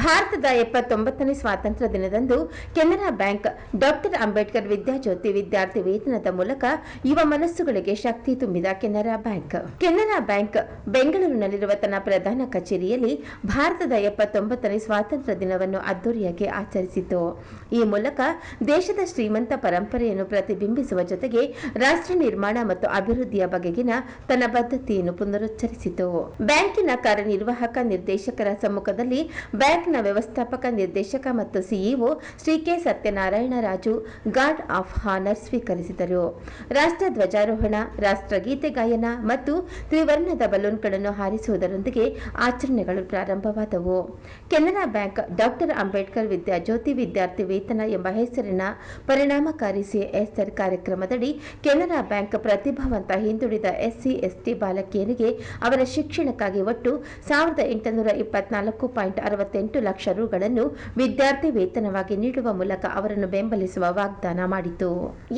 ಭಾರತದ ಎಪ್ಪತ್ತೊಂಬತ್ತನೇ ಸ್ವಾತಂತ್ರ್ಯ ದಿನದಂದು ಕೆನರಾ ಬ್ಯಾಂಕ್ ಡಾಕ್ಟರ್ ಅಂಬೇಡ್ಕರ್ ವಿದ್ಯಾಜ್ಯೋತಿ ವಿದ್ಯಾರ್ಥಿ ವೇತನದ ಮೂಲಕ ಯುವ ಮನಸ್ಸುಗಳಿಗೆ ಶಕ್ತಿ ತುಂಬಿದ ಕೆನರಾ ಬ್ಯಾಂಕ್. ಕೆನರಾ ಬ್ಯಾಂಕ್ ಬೆಂಗಳೂರಿನಲ್ಲಿರುವ ತನ್ನ ಪ್ರಧಾನ ಕಚೇರಿಯಲ್ಲಿ ಭಾರತದ ಎಪ್ಪತ್ತೊಂಬತ್ತನೇ ಸ್ವಾತಂತ್ರ್ಯ ದಿನವನ್ನು ಅದ್ದೂರಿಯಾಗಿ ಆಚರಿಸಿತು. ಈ ಮೂಲಕ ದೇಶದ ಶ್ರೀಮಂತ ಪರಂಪರೆಯನ್ನು ಪ್ರತಿಬಿಂಬಿಸುವ ಜೊತೆಗೆ ರಾಷ್ಟ್ರ ನಿರ್ಮಾಣ ಮತ್ತು ಅಭಿವೃದ್ಧಿಯ ಬಗೆಗಿನ ತನ್ನ ಬದ್ಧತೆಯನ್ನು ಪುನರುಚ್ಚರಿಸಿತು. ಬ್ಯಾಂಕಿನ ಕಾರ್ಯನಿರ್ವಾಹಕ ನಿರ್ದೇಶಕರ ಸಮ್ಮುಖದಲ್ಲಿ ಬ್ಯಾಂಕ್ನ ವ್ಯವಸ್ಥಾಪಕ ನಿರ್ದೇಶಕ ಮತ್ತು CEO Shri K Satyanarayana Raju, guard of honour ಸ್ವೀಕರಿಸಿದರು. ರಾಷ್ಟ್ರ ಧ್ವಜಾರೋಹಣ ರಾಷ್ಟ್ರಗೀತೆ ಗಾಯನ ಮತ್ತು ತ್ರಿವರ್ಣದ ಬಲೂನ್ಗಳನ್ನು ಹಾರಿಸುವುದರೊಂದಿಗೆ ಆಚರಣೆಗಳು ಪ್ರಾರಂಭವಾದವು. ಕೆನರಾ ಬ್ಯಾಂಕ್ ಡಾಕ್ಟರ್ ಅಂಬೇಡ್ಕರ್ ವಿದ್ಯಾಜ್ಯೋತಿ ವಿದ್ಯಾರ್ಥಿ ವೇತನ ಎಂಬ ಹೆಸರಿನ ಪರಿಣಾಮಕಾರಿ ಸಿಎಸ್ಆರ್ ಕಾರ್ಯಕ್ರಮದಡಿ ಕೆನರಾ ಬ್ಯಾಂಕ್ ಪ್ರತಿಭಾವಂತ ಹಿಂದುಳಿದ ಎಸ್ಸಿ, ಎಸ್ಟಿ ಬಾಲಕಿಯರಿಗೆ ಅವರ ಶಿಕ್ಷಣಕ್ಕಾಗಿ ಒಟ್ಟು ಸಾವಿರದ ಎಂಟುನೂರ ಇಪ್ಪತ್ನಾಲ್ಕು ಪಾಯಿಂಟ್ ಅರವತ್ತೆಂಟು ಲಕ್ಷ ರುಗಳನ್ನು ವಿದ್ಯಾರ್ಥಿ ವೇತನವಾಗಿ ನೀಡುವ ಮೂಲಕ ಅವರನ್ನು ಬೆಂಬಲಿಸುವ ವಾಗ್ದಾನ ಮಾಡಿತು.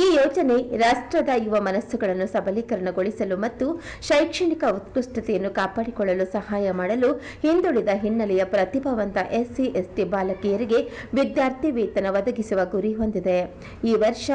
ಈ ಯೋಜನೆ ರಾಷ್ಟ್ರದ ಯುವ ಮನಸ್ಸುಗಳನ್ನು ಸಬಲೀಕರಣಗೊಳಿಸಲು ಮತ್ತು ಶೈಕ್ಷಣಿಕ ಉತ್ಕೃಷ್ಟತೆಯನ್ನು ಕಾಪಾಡಿಕೊಳ್ಳಲು ಸಹಾಯ ಮಾಡಲು ಹಿಂದುಳಿದ ಹಿನ್ನೆಲೆಯ ಪ್ರತಿಭಾವಂತ ಎಸ್ಸಿ, ಎಸ್ಟಿ ಬಾಲಕಿಯರಿಗೆ ವಿದ್ಯಾರ್ಥಿ ವೇತನ ಒದಗಿಸುವ ಗುರಿ ಹೊಂದಿದೆ. ಈ ವರ್ಷ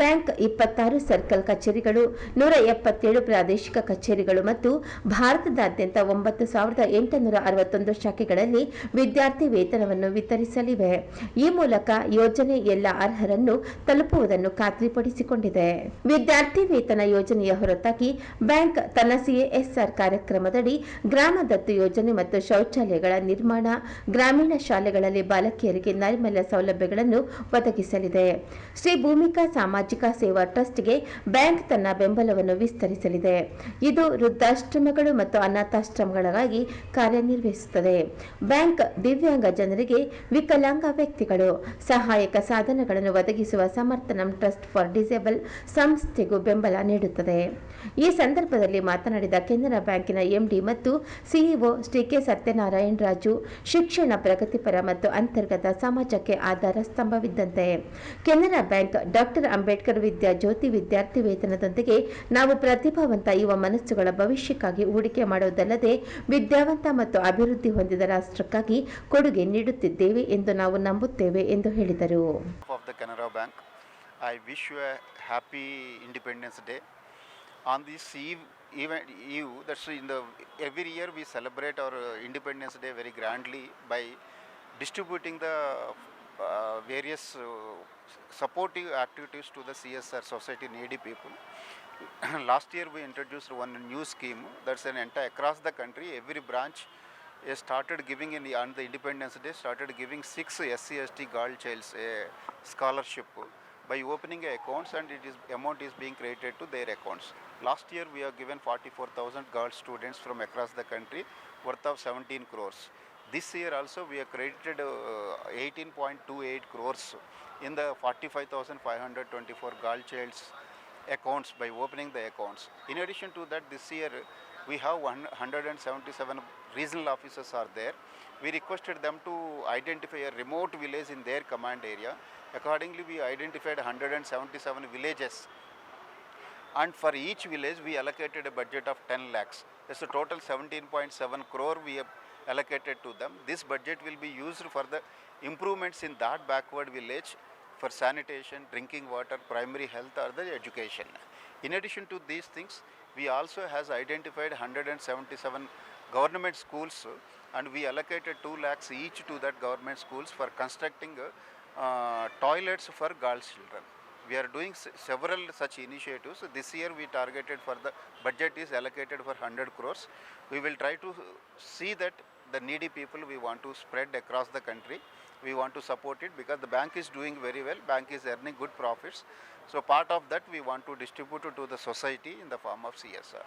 ಬ್ಯಾಂಕ್ ಇಪ್ಪತ್ತಾರು ಸರ್ಕಲ್ ಕಚೇರಿಗಳು, ನೂರ ಎಪ್ಪತ್ತೇಳು ಪ್ರಾದೇಶಿಕ ಕಚೇರಿಗಳು ಮತ್ತು ಭಾರತದಾದ್ಯಂತ ಒಂಬತ್ತು ಸಾವಿರದ ಎಂಟುನೂರ ಅರವತ್ತೊಂದು ಶಾಖೆಗಳಲ್ಲಿ ವಿದ್ಯಾರ್ಥಿ ವೇತನವನ್ನು ವಿತರಿಸಲಿವೆ. ಈ ಮೂಲಕ ಯೋಜನೆ ಎಲ್ಲ ಅರ್ಹರನ್ನು ತಲುಪುವುದನ್ನು ಖಾತ್ರಿಪಡಿಸಿಕೊಂಡಿದೆ. ವಿದ್ಯಾರ್ಥಿ ವೇತನ ಯೋಜನೆಯ ಹೊರತಾಗಿ ಬ್ಯಾಂಕ್ ತನ್ನ ಸಿಎಸ್ಆರ್ ಕಾರ್ಯಕ್ರಮದಡಿ ಗ್ರಾಮ ದತ್ತು ಯೋಜನೆ ಮತ್ತು ಶೌಚಾಲಯಗಳ ನಿರ್ಮಾಣ, ಗ್ರಾಮೀಣ ಶಾಲೆಗಳಲ್ಲಿ ಬಾಲಕಿಯರಿಗೆ ನೈರ್ಮಲ್ಯ ಸೌಲಭ್ಯಗಳನ್ನು ಒದಗಿಸಲಿದೆ. ಶ್ರೀ ಭೂಮಿಕಾ ಸಾಮಾಜಿಕ ಸೇವಾ ಟ್ರಸ್ಟ್ಗೆ ಬ್ಯಾಂಕ್ ತನ್ನ ಬೆಂಬಲವನ್ನು ವಿಸ್ತರಿಸಲಿದೆ. ಇದು ವೃದ್ಧಾಶ್ರಮಗಳು ಮತ್ತು ಅನಾಥಾಶ್ರಮಗಳಿಗಾಗಿ ಕಾರ್ಯನಿರ್ವಹಿಸುತ್ತದೆ. ಬ್ಯಾಂಕ್ ದಿವ್ಯಾಂಗ ಜನರಿಗೆ ವಿಕಲಾಂಗ ವ್ಯಕ್ತಿಗಳು ಸಹಾಯಕ ಸಾಧನಗಳನ್ನು ಒದಗಿಸುವ ಸಮರ್ಥನಂ ಟ್ರಸ್ಟ್ ಫಾರ್ ಡಿಸೇಬಲ್ ಸಂಸ್ಥೆಗೂ ಬೆಂಬಲ ನೀಡುತ್ತದೆ. ಈ ಸಂದರ್ಭದಲ್ಲಿ ಮಾತನಾಡಿದ ಕೆನರಾ ಬ್ಯಾಂಕಿನ ಎಂಡಿ ಮತ್ತು ಸಿಇಒ ಶ್ರೀ ಕೆ ಸತ್ಯನಾರಾಯಣ ರಾಜು, ಶಿಕ್ಷಣ ಪ್ರಗತಿಪರ ಮತ್ತು ಅಂತರ್ಗತ ಸಮಾಜಕ್ಕೆ ಆಧಾರ ಸ್ತಂಭವಿದ್ದಂತೆ. ಕೆನರಾ ಬ್ಯಾಂಕ್ ಡಾಕ್ಟರ್ ಅಂಬೇಡ್ಕರ್ ವಿದ್ಯಾ ಜ್ಯೋತಿ ವಿದ್ಯಾರ್ಥಿ ವೇತನದೊಂದಿಗೆ ನಾವು ಪ್ರತಿಭಾವಂತ ಯುವ ಮನಸ್ಸುಗಳ ಭವಿಷ್ಯಕ್ಕಾಗಿ ಹೂಡಿಕೆ ಮಾಡುವುದಲ್ಲದೆ ವಿದ್ಯಾವಂತ ಮತ್ತು ಅಭಿವೃದ್ಧಿ ಹೊಂದಿದ ರಾಷ್ಟ್ರಕ್ಕಾಗಿ ಕೊಡುಗೆ ನೀಡುತ್ತಿದ್ದೇವೆ ಎಂದು ನಾವು ನಂಬುತ್ತೇವೆ ಎಂದು ಹೇಳಿದರು Bank. I wish you a happy Independence Day. On this eve, event, eve that's in the every year we celebrate our uh, Independence Day very grandly by distributing the uh, various uh, supportive activities to the CSR society needy people. Last year we introduced one new scheme that's an entire across the country every branch has started giving in the, on the Independence Day started giving six SCST ST girl childs a scholarship by opening accounts and it is amount is being credited to their accounts. Last year we have given 44,000 girl students from across the country worth of 17 crores. This year also we have credited uh, 18.28 crores in the 45,524 girl childs accounts by opening the accounts. In addition to that, this year we have 177 regional officers are there. We requested them to identify a remote village in their command area. Accordingly, we identified 177 villages and for each village we allocated a budget of 10 lakhs. That's a total 17.7 crore we have allocated to them. This budget will be used for the improvements in that backward village for sanitation, drinking water, primary health or the education. In addition to these things, we also has identified 177 government schools and we allocated 2 lakhs each to that government schools for constructing uh, toilets for girls children we are doing several such initiatives. This year we targeted for the budget is allocated for 100 crores. We will try to see that the needy people we want to spread across the country. We want to support it because the bank is doing very well. Bank is earning good profits. So part of that we want to distribute to the society in the form of CSR.